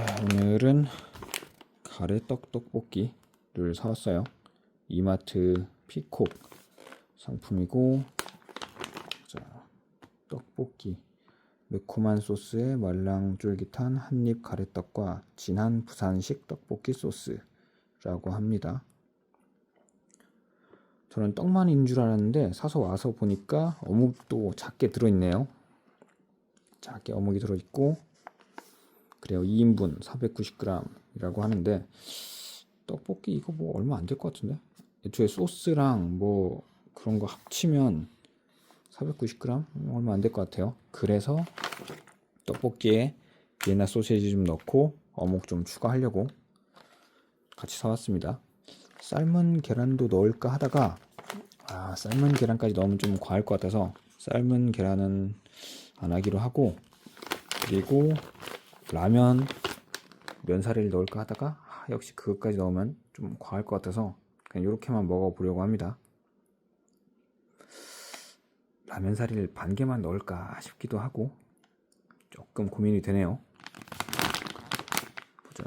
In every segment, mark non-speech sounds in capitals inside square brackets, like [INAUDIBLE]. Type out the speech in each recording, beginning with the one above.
자 오늘은 가래떡 떡볶이를 사왔어요. 이마트 피콕 상품이고 자 떡볶이 매콤한 소스에 말랑 쫄깃한 한입 가래떡과 진한 부산식 떡볶이 소스라고 합니다. 저는 떡만 있는 줄 알았는데 사서 와서 보니까 어묵도 작게 들어있네요. 작게 어묵이 들어있고 그래요. 2인분 490g이라고 하는데 떡볶이 이거 뭐 얼마 안 될 것 같은데? 애초에 소스랑 뭐 그런 거 합치면 490g 얼마 안 될 것 같아요. 그래서 떡볶이에 비엔나 소세지 좀 넣고 어묵 좀 추가하려고 같이 사왔습니다. 삶은 계란도 넣을까 하다가 아 삶은 계란까지 넣으면 좀 과할 것 같아서 삶은 계란은 안 하기로 하고 그리고 라면 면사리를 넣을까 하다가 아, 역시 그것까지 넣으면 좀 과할 것 같아서 그냥 이렇게만 먹어보려고 합니다. 라면 사리를 반 개만 넣을까 싶기도 하고 조금 고민이 되네요. 보자.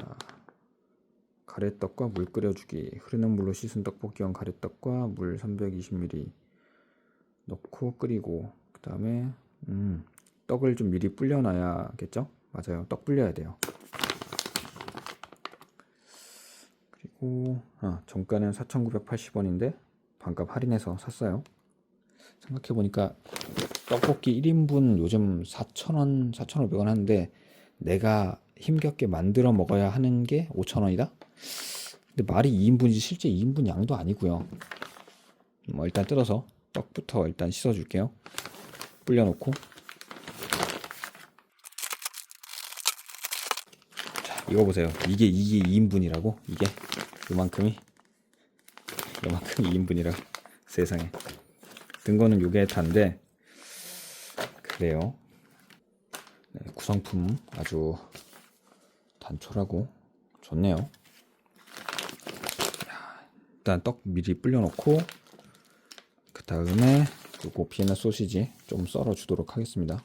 가래떡과 물 끓여주기. 흐르는 물로 씻은 떡볶이용 가래떡과 물 320ml 넣고 끓이고 그 다음에 음, 떡을 좀 미리 불려놔야겠죠? 맞아요. 떡 불려야 돼요. 그리고 아, 정가는 4,980원인데 반값 할인해서 샀어요. 생각해보니까 떡볶이 1인분 요즘 4,000원, 4,500원 하는데 내가 힘겹게 만들어 먹어야 하는 게 5,000원이다? 근데 말이 2인분이지 실제 2인분 양도 아니고요. 뭐 일단 뜯어서 떡부터 일단 씻어줄게요. 불려놓고 자, 이거 보세요. 이게 이게 2인분이라고? 이게 요만큼이 요만큼이 2인분이라고 [LAUGHS] 세상에 든 거는 요게 단데 그래요. 네, 구성품 아주 단촐하고 좋네요. 야, 일단 떡 미리 불려놓고 그 다음에 비엔나 소시지 좀 썰어 주도록 하겠습니다.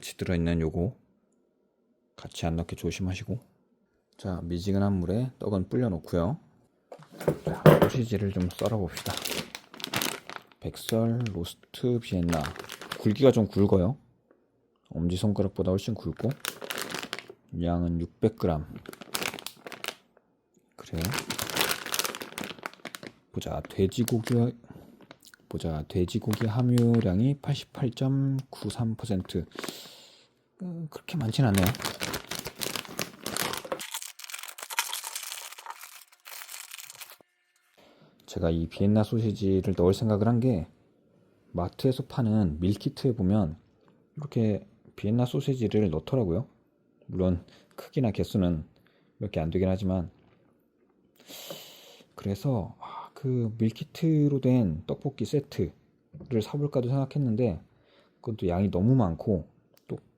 같이 들어있는 요거 같이 안 넣게 조심하시고. 자 미지근한 물에 떡은 불려 놓고요. 자 소시지를 좀 썰어 봅시다. 백설 로스트 비엔나. 굵기가 좀 굵어요. 엄지손가락보다 훨씬 굵고. 양은 600g 그래요 보자 돼지고기 보자 돼지고기 함유량이 88.93% 음, 그렇게 많진 않네요. 제가 이 비엔나 소시지를 넣을 생각을 한 게 마트에서 파는 밀키트에 보면 이렇게 비엔나 소시지를 넣더라고요. 물론 크기나 개수는 몇 개 안 되긴 하지만 그래서 아, 그 밀키트로 된 떡볶이 세트를 사볼까도 생각했는데 그것도 양이 너무 많고 또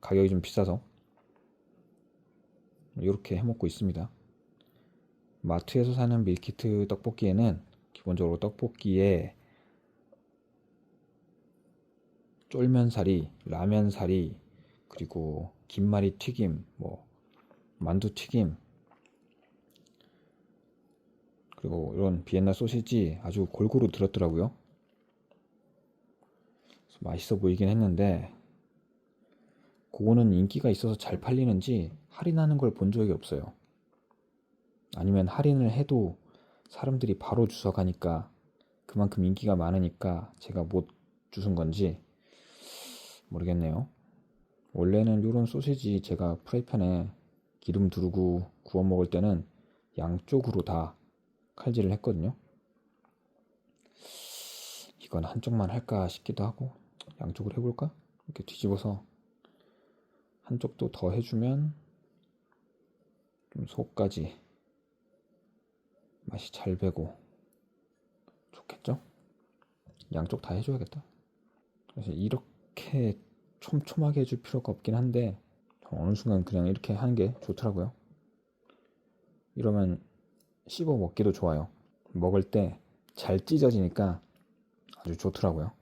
가격이 좀 비싸서 이렇게 해먹고 있습니다. 마트에서 사는 밀키트 떡볶이에는 기본적으로 떡볶이에 쫄면사리, 라면사리, 그리고 김말이 튀김, 뭐 만두 튀김, 그리고 이런 비엔나 소시지 아주 골고루 들었더라고요. 맛있어 보이긴 했는데 그거는 인기가 있어서 잘 팔리는지 할인하는 걸 본 적이 없어요. 아니면 할인을 해도 사람들이 바로 주워 가니까 그만큼 인기가 많으니까 제가 못 주순 건지 모르겠네요. 원래는 이런 소시지 제가 프라이팬에 기름 두르고 구워 먹을 때는 양쪽으로 다 칼질을 했거든요. 이건 한쪽만 할까 싶기도 하고 양쪽으로 해볼까? 이렇게 뒤집어서 한쪽도 더 해주면 좀 속까지 맛이 잘 배고 좋겠죠? 양쪽 다 해줘야겠다. 그래서 이렇게 촘촘하게 해줄 필요가 없긴 한데 어느 순간 그냥 이렇게 하는 게 좋더라고요. 이러면 씹어 먹기도 좋아요. 먹을 때 잘 찢어지니까 아주 좋더라고요.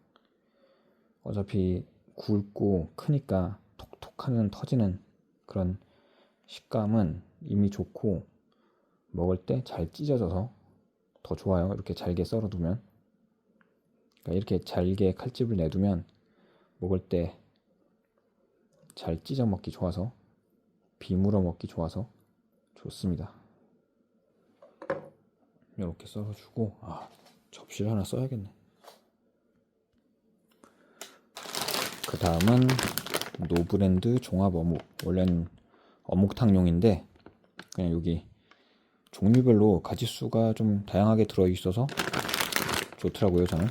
어차피 굵고 크니까 톡톡 하는 터지는 그런 식감은 이미 좋고 먹을 때 잘 찢어져서 더 좋아요. 이렇게 잘게 썰어두면 그러니까 이렇게 잘게 칼집을 내두면 먹을 때 잘 찢어 먹기 좋아서 비물어 먹기 좋아서 좋습니다. 이렇게 썰어주고 아 접시를 하나 써야겠네. 그 다음은 노브랜드 종합 어묵. 원래는 어묵탕용인데 그냥 여기 종류별로 가지수가 좀 다양하게 들어 있어서 좋더라고요 저는.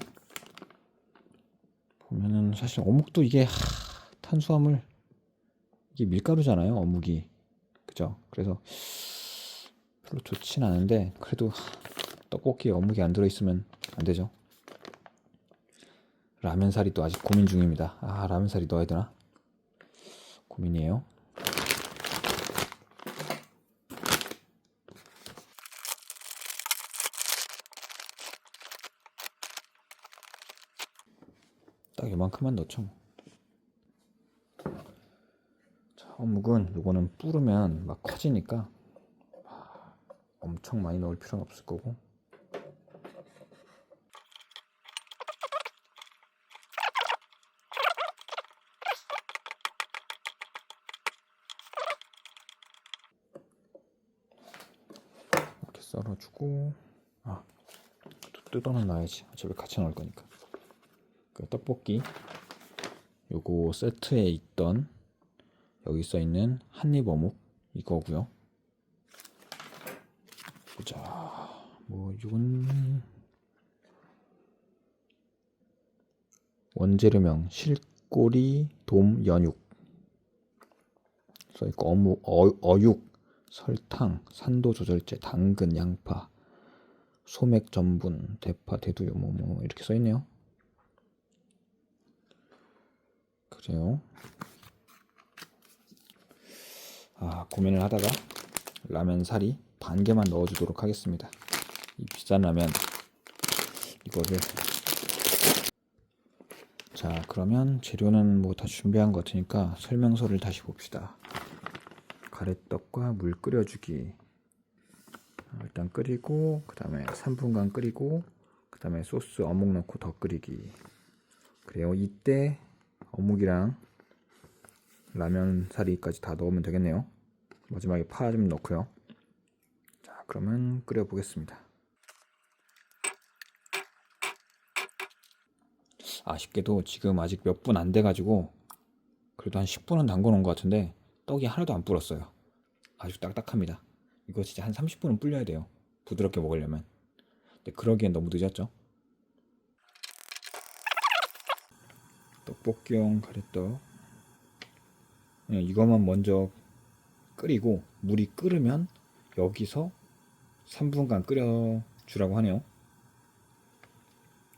보면은 사실 어묵도 이게 하, 탄수화물 이게 밀가루잖아요 어묵이 그죠? 그래서 별로 좋진 않은데 그래도 하, 떡볶이에 어묵이 안 들어 있으면 안 되죠. 라면 사리 또 아직 고민 중입니다. 아 라면 사리 넣어야 되나? 고민이에요. 딱 이만큼만 넣죠. 뭐. 자, 어묵은 요거는 뿌르면 막 커지니까 아, 엄청 많이 넣을 필요는 없을 거고 썰어주고. 아, 또 뜯어는 놔야지? 어차피 같이 넣을 거니까. 그 떡볶이. 요거 세트에 있던 여기 써 있는 한입 어묵 이거고요. 보자. 뭐 이건 원재료명 실꼬리 돔 연육. 써 있고 어묵 어, 어육 설탕 산도 조절제 당근 양파 소맥 전분 대파 대두유 뭐, 뭐 이렇게 써 있네요. 그래요. 아, 고민을 하다가 라면 사리 반 개만 넣어 주도록 하겠습니다. 이 비싼 라면 이거를 자 그러면 재료는 뭐 다 준비한 것 같으니까 설명서를 다시 봅시다. 가래떡과 물 끓여주기 어, 일단 끓이고 그 다음에 3분간 끓이고 그 다음에 소스 어묵 넣고 더 끓이기 그래요 이때 어묵이랑 라면 사리까지 다 넣으면 되겠네요. 마지막에 파 좀 넣고요. 자, 그러면 끓여 보겠습니다. 아쉽게도 지금 아직 몇 분 안 돼가지고 그래도 한 10분은 담궈 놓은 것 같은데 떡이 하나도 안 불었어요. 아주 딱딱합니다. 이거 진짜 한 30분은 불려야 돼요. 부드럽게 먹으려면. 근데 그러기엔 너무 늦었죠. 떡볶이용 가래떡 네, 이것만 먼저 끓이고 물이 끓으면 여기서 3분간 끓여 주라고 하네요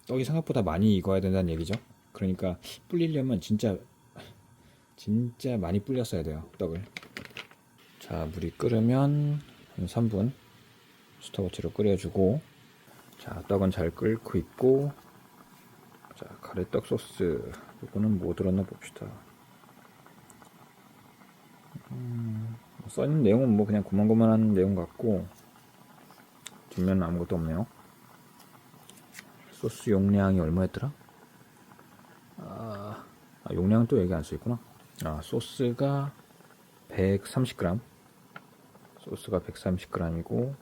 떡이 생각보다 많이 익어야 된다는 얘기죠 그러니까 불리려면 진짜 진짜 많이 불렸어야 돼요 떡을. 자 물이 끓으면 한 3분 스톱워치로 끓여주고 자 떡은 잘 끓고 있고 자 가래떡 소스. 이거는 뭐 들었나 봅시다. 음, 써있는 내용은 뭐 그냥 고만고만한 내용 같고 뒷면은 아무것도 없네요. 소스 용량이 얼마였더라? 아, 아 용량은 또 여기 안 써있구나 아 소스가 130g 소스가 130g이고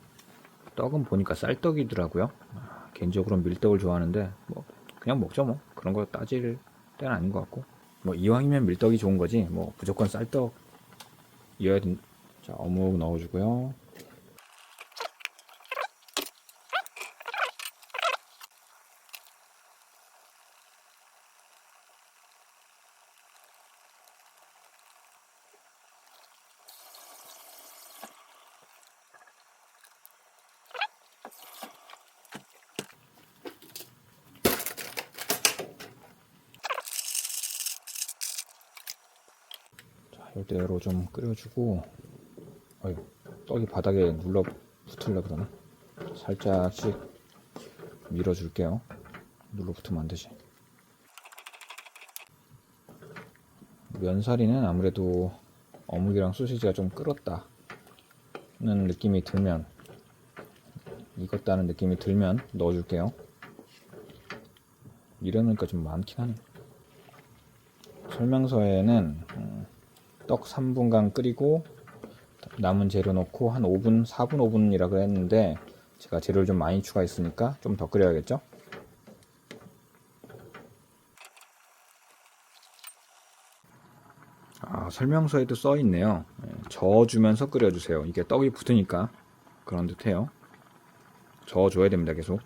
떡은 보니까 쌀떡이더라고요. 아, 개인적으로 밀떡을 좋아하는데 뭐 그냥 먹죠 뭐. 그런 거 따질 때는 아닌 것 같고. 뭐 이왕이면 밀떡이 좋은 거지 뭐 무조건 쌀떡 이어야 된... 자 어묵 넣어주고요 자 이대로 좀 끓여주고 어휴 떡이 바닥에 눌러 붙으려 그러네 살짝씩 밀어줄게요 눌러 붙으면 안 되지 면사리는 아무래도 어묵이랑 소시지가 좀 끓었다는 느낌이 들면 익었다는 느낌이 들면 넣어줄게요. 이러니까 좀 많긴 하네. 설명서에는 음, 떡 3분간 끓이고 남은 재료 넣고 한 5분, 4분, 5분이라 그랬는데 제가 재료를 좀 많이 추가했으니까 좀 더 끓여야겠죠? 아, 설명서에도 써 있네요. 예, 저어주면서 끓여주세요. 이게 떡이 붙으니까 그런 듯해요. 저어줘야 됩니다, 계속.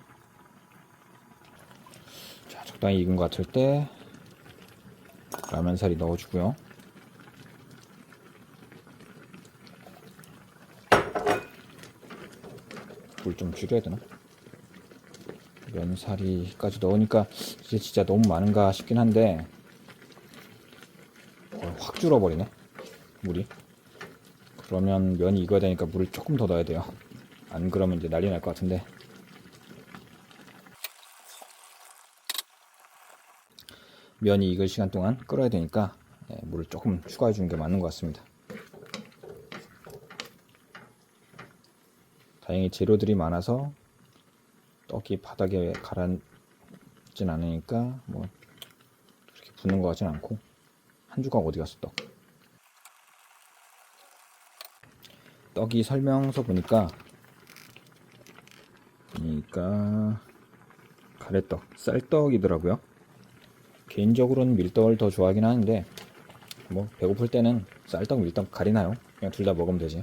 자, 적당히 익은 것 같을 때 라면사리 넣어주고요. 불 좀 줄여야 되나? 면사리까지 넣으니까 이제 진짜 너무 많은가 싶긴 한데 어, 확 줄어버리네 물이. 그러면 면이 익어야 되니까 물을 조금 더 넣어야 돼요. 안 그러면 이제 난리 날 것 같은데. 면이 익을 시간 동안 끓어야 되니까 예, 물을 조금 추가해 주는 게 맞는 것 같습니다 다행히 재료들이 많아서 떡이 바닥에 가라앉진 않으니까 뭐 그렇게 붙는 것 같진 않고. 한 조각 어디 갔어 떡? 떡이 설명서 보니까 보니까 가래떡 쌀떡이더라고요. 개인적으로는 밀떡을 더 좋아하긴 하는데 뭐 배고플 때는 쌀떡 밀떡 가리나요. 그냥 둘 다 먹으면 되지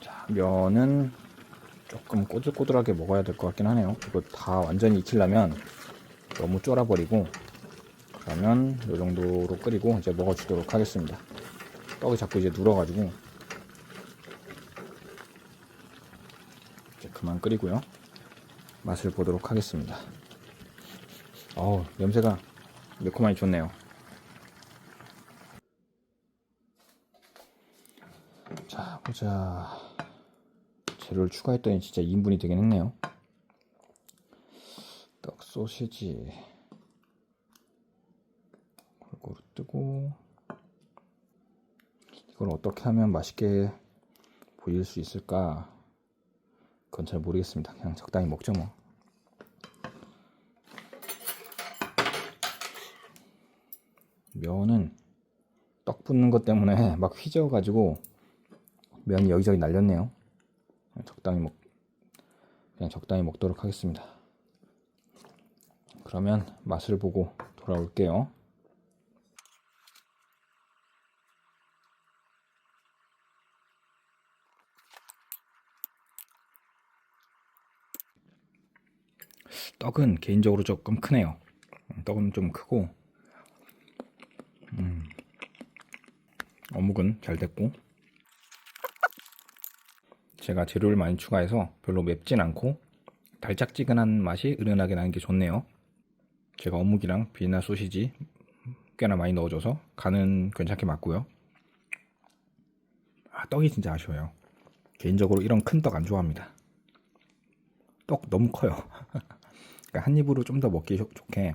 자, 면은 조금 꼬들꼬들하게 먹어야 될 것 같긴 하네요. 이거 다 완전히 익히려면 너무 쫄아버리고 그러면 이 정도로 끓이고 이제 먹어주도록 하겠습니다. 떡이 자꾸 이제 눌어가지고 이제 그만 끓이고요. 맛을 보도록 하겠습니다. 어우 냄새가 매콤하니 좋네요. 자 보자. 재료를 추가했더니 진짜 2인분이 되긴 했네요. 떡 소시지 골고루 뜨고 이걸 어떻게 하면 맛있게 보일 수 있을까? 그건 잘 모르겠습니다. 그냥 적당히 먹죠 뭐. 면은 떡 붓는 것 때문에 [LAUGHS] 막 휘저어가지고 면이 여기저기 날렸네요. 적당히 먹 그냥 적당히 먹도록 하겠습니다. 그러면 맛을 보고 돌아올게요. 떡은 개인적으로 조금 크네요. 떡은 좀 크고, 음, 어묵은 잘 됐고, 제가 재료를 많이 추가해서 별로 맵진 않고 달짝지근한 맛이 은은하게 나는 게 좋네요. 제가 어묵이랑 비엔나 소시지 꽤나 많이 넣어줘서 간은 괜찮게 맞고요. 아, 떡이 진짜 아쉬워요. 개인적으로 이런 큰 떡 안 좋아합니다. 떡 너무 커요. [LAUGHS] 그러니까 한 입으로 좀 더 먹기 좋- 좋게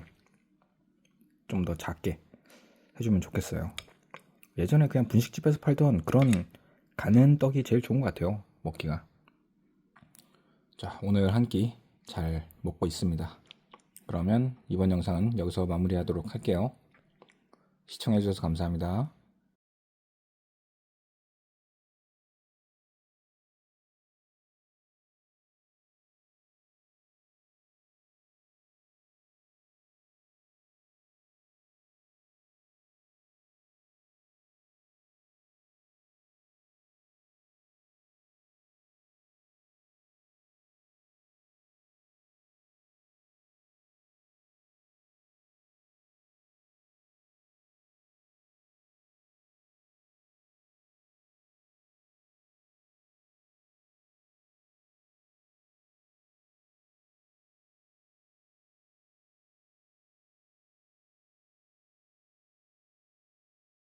좀 더 작게 해주면 좋겠어요. 예전에 그냥 분식집에서 팔던 그런 가는 떡이 제일 좋은 것 같아요. 먹기가. 자, 오늘 한 끼 잘 먹고 있습니다. 그러면 이번 영상은 여기서 마무리하도록 할게요. 시청해주셔서 감사합니다.